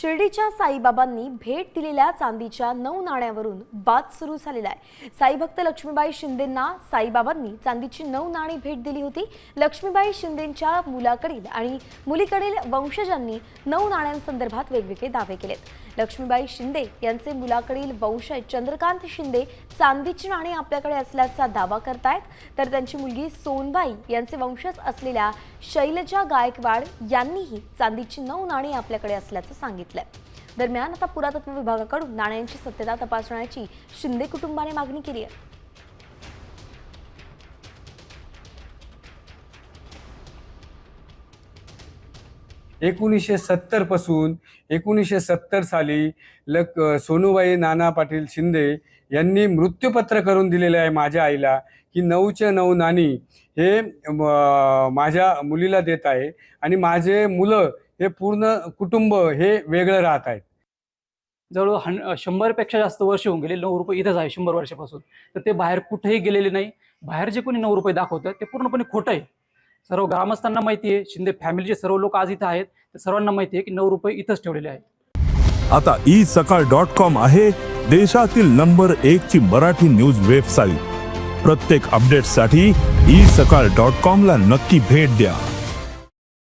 शिर्डीच्या साईबाबांनी भेट दिलेल्या चांदीच्या नऊ नाण्यावरून वाद सुरू झालेला आहे. साईभक्त लक्ष्मीबाई शिंदेंना साईबाबांनी चांदीची नऊ नाणी भेट दिली होती. लक्ष्मीबाई शिंदेंच्या मुलाकडील आणि मुलीकडील वंशजांनी नऊ नाण्यांसंदर्भात वेगवेगळे दावे केलेत. लक्ष्मीबाई शिंदे यांचे मुलाकडील वंशज चंद्रकांत शिंदे चांदीची नाणी आपल्याकडे असल्याचा दावा करतायत. तर त्यांची मुलगी सोनबाई यांचे वंशज असलेल्या शैलजा गायकवाड यांनीही चांदीची नऊ नाणी आपल्याकडे असल्याचं सांगितलं. सांगितलंय दरम्यान आता पुरातत्व विभागाकडून नाण्यांची सत्यता तपासण्याची शिंदे कुटुंबाने मागणी केली आहे. एकोणीसशे सत्तरपासून एकोणीसशे सत्तर साली लक सोनूबाई नाना पाटील शिंदे यांनी मृत्यूपत्र करून दिलेले आहे माझ्या आईला की नऊचे नऊ नाणी हे माझ्या मुलीला देत आहे आणि माझे मुलं हे पूर्ण कुटुंब हे वेगळं राहत आहेत जवळ हं शंभरपेक्षा जास्त वर्ष होऊन गेले नऊ रुपये इथंच आहे शंभर वर्षापासून. तर ते बाहेर कुठेही गेलेले नाही. बाहेर जे कोणी नऊ रुपये दाखवतं ते पूर्णपणे खोटं आहे. सर्व ग्रामस्थांना माहिती आहे शिंदे फॅमिलीचे सर्व लोक आज इथं आहेत. तर सर्वांना माहिती आहे की नऊ रुपये इथंच ठेवलेले आहेत. आता ई सकाळ डॉट कॉम आहे देशातील नंबर एक ची मराठी न्यूज वेबसाईट. प्रत्येक अपडेटसाठी ई सकाळ डॉट कॉम ला नक्की भेट द्या.